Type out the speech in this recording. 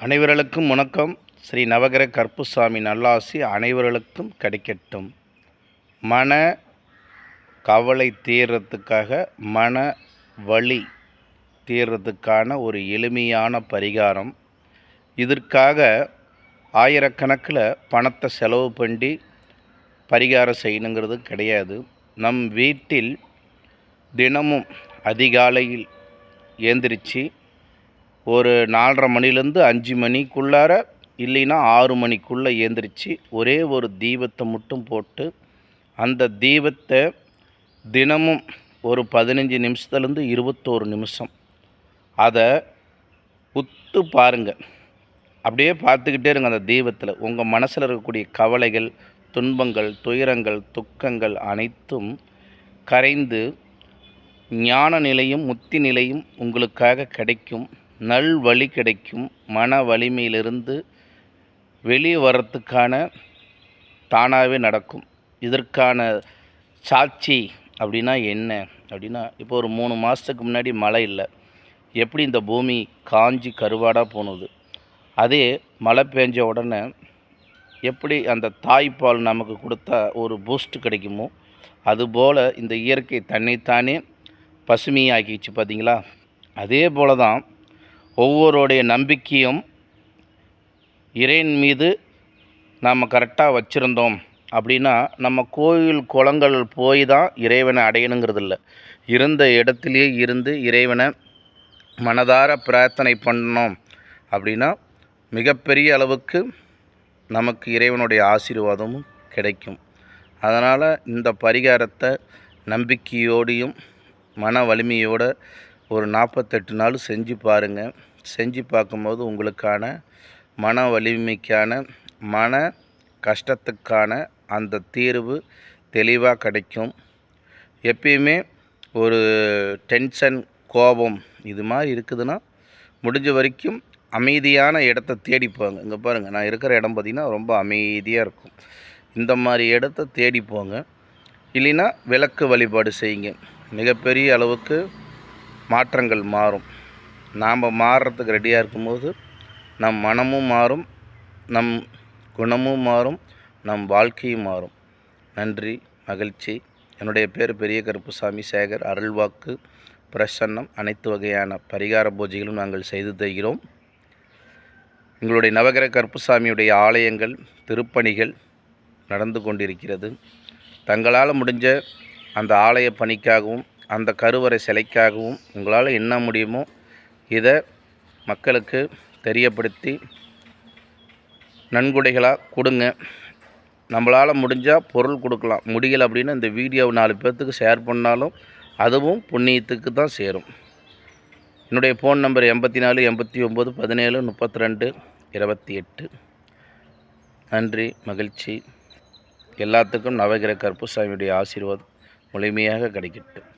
அனைவர்களுக்கும் வணக்கம். ஸ்ரீ நவகிர கற்புசாமி நல்லாசி அனைவர்களுக்கும் கிடைக்கட்டும். மன கவலை தீர்றதுக்காக மன வழி தீர்றதுக்கான ஒரு எளிமையான பரிகாரம். இதற்காக ஆயிரக்கணக்கில் பணத்தை செலவு பண்ணி பரிகாரம் செய்யணுங்கிறது கிடையாது. நம் வீட்டில் தினமும் அதிகாலையில் ஏந்திரிச்சு ஒரு நாலரை மணிலேருந்து அஞ்சு மணிக்குள்ளார இல்லைன்னா ஆறு மணிக்குள்ளே ஏந்திரிச்சு ஒரே ஒரு தீபத்தை மட்டும் போட்டு அந்த தீபத்தை தினமும் ஒரு பதினஞ்சு நிமிஷத்துலேருந்து இருபத்தோரு நிமிஷம். அதை உத்து பாருங்கள் அப்படியே பார்த்துக்கிட்டே இருங்க அந்த தீபத்தில். உங்கள் மனசில் இருக்கக்கூடிய கவலைகள் துன்பங்கள் துயரங்கள் துக்கங்கள் அனைத்தும் கரைந்து ஞான நிலையும் முத்தி நிலையும் உங்களுக்காக கிடைக்கும். நல் வழி கிடைக்கும். மன வலிமையிலிருந்து வெளியே வர்றதுக்கான தானாகவே நடக்கும். இதற்கான சாட்சி அப்படின்னா என்ன? அப்படின்னா இப்போ ஒரு மூணு மாதத்துக்கு முன்னாடி மழை இல்லை. எப்படி இந்த பூமி காஞ்சி கருவாடாக போனது? அதே மழை பெஞ்ச உடனே எப்படி அந்த தாய்ப்பால் நமக்கு கொடுத்தா ஒரு பூஸ்ட் கிடைக்குமோ அதுபோல் இந்த இயற்கை தன்னைத்தானே பசுமையாக்கிச்சு பார்த்தீங்களா? அதே போல தான் ஒவ்வொருடைய நம்பிக்கையும் இறைவன் மீது நாம் கரெக்டாக வச்சுருந்தோம் அப்படின்னா நம்ம கோயில் குளங்கள் போய் தான் இறைவனை அடையணுங்கிறது இல்லை இருந்த இடத்துலையே இருந்து இறைவனை மனதார பிரார்த்தனை பண்ணோம் அப்படின்னா மிகப்பெரிய அளவுக்கு நமக்கு இறைவனுடைய ஆசீர்வாதமும் கிடைக்கும். அதனால் இந்த பரிகாரத்தை நம்பிக்கையோடையும் மன வலிமையோடு ஒரு நாற்பத்தெட்டு நாள் செஞ்சு பாருங்கள் செஞ்சு பார்க்கும்போது உங்களுக்கான மன வலிமைக்கான மன கஷ்டத்துக்கான அந்த தீர்வு தெளிவாக கிடைக்கும். எப்பயுமே ஒரு டென்ஷன் கோபம் இது மாதிரி இருக்குதுன்னா முடிஞ்ச வரைக்கும் அமைதியான இடத்த தேடி போங்க. இங்கே பாருங்கள் நான் இருக்கிற இடம் பார்த்திங்கன்னா ரொம்ப அமைதியாக இருக்கும். இந்த மாதிரி இடத்த தேடி போங்க. இல்லைன்னா விளக்கு வழிபாடு செய்யுங்க. மிகப்பெரிய அளவுக்கு மாற்றங்கள் மாறும். நாம் மாறுறதுக்கு ரெடியாக இருக்கும்போது நம் மனமும் மாறும் நம் குணமும் மாறும் நம் வாழ்க்கையும் மாறும். நன்றி மகிழ்ச்சி. என்னுடைய பேர் பெரிய கருப்புசாமி சேகர். அருள்வாக்கு பிரசன்னம் அனைத்து வகையான பரிகார பூஜைகளும் நாங்கள் செய்து தருகிறோம். எங்களுடைய நவகிர கருப்புசாமியுடைய ஆலயங்கள் திருப்பணிகள் நடந்து கொண்டிருக்கிறது. தங்களால் முடிஞ்ச அந்த ஆலய பணிக்காகவும் அந்த கருவறை சிலைக்காகவும் உங்களால் என்ன முடியுமோ இதை மக்களுக்கு தெரியப்படுத்தி நன்கொடைகளாக கொடுங்க. நம்மளால் முடிஞ்சால் பொருள் கொடுக்கலாம். முடியலை அப்படின்னா இந்த வீடியோவை நாலு பேர்த்துக்கு ஷேர் பண்ணாலும் அதுவும் புண்ணியத்துக்கு தான் சேரும். என்னுடைய ஃபோன் நம்பர் எண்பத்தி நாலு எண்பத்தி ஒம்பது பதினேழு முப்பத்தி ரெண்டு இருபத்தி எட்டு நன்றி மகிழ்ச்சி. எல்லாத்துக்கும் நவகிர கருப்புசாமியுடைய ஆசீர்வாதம் முழுமையாக கிடைக்கட்டும்.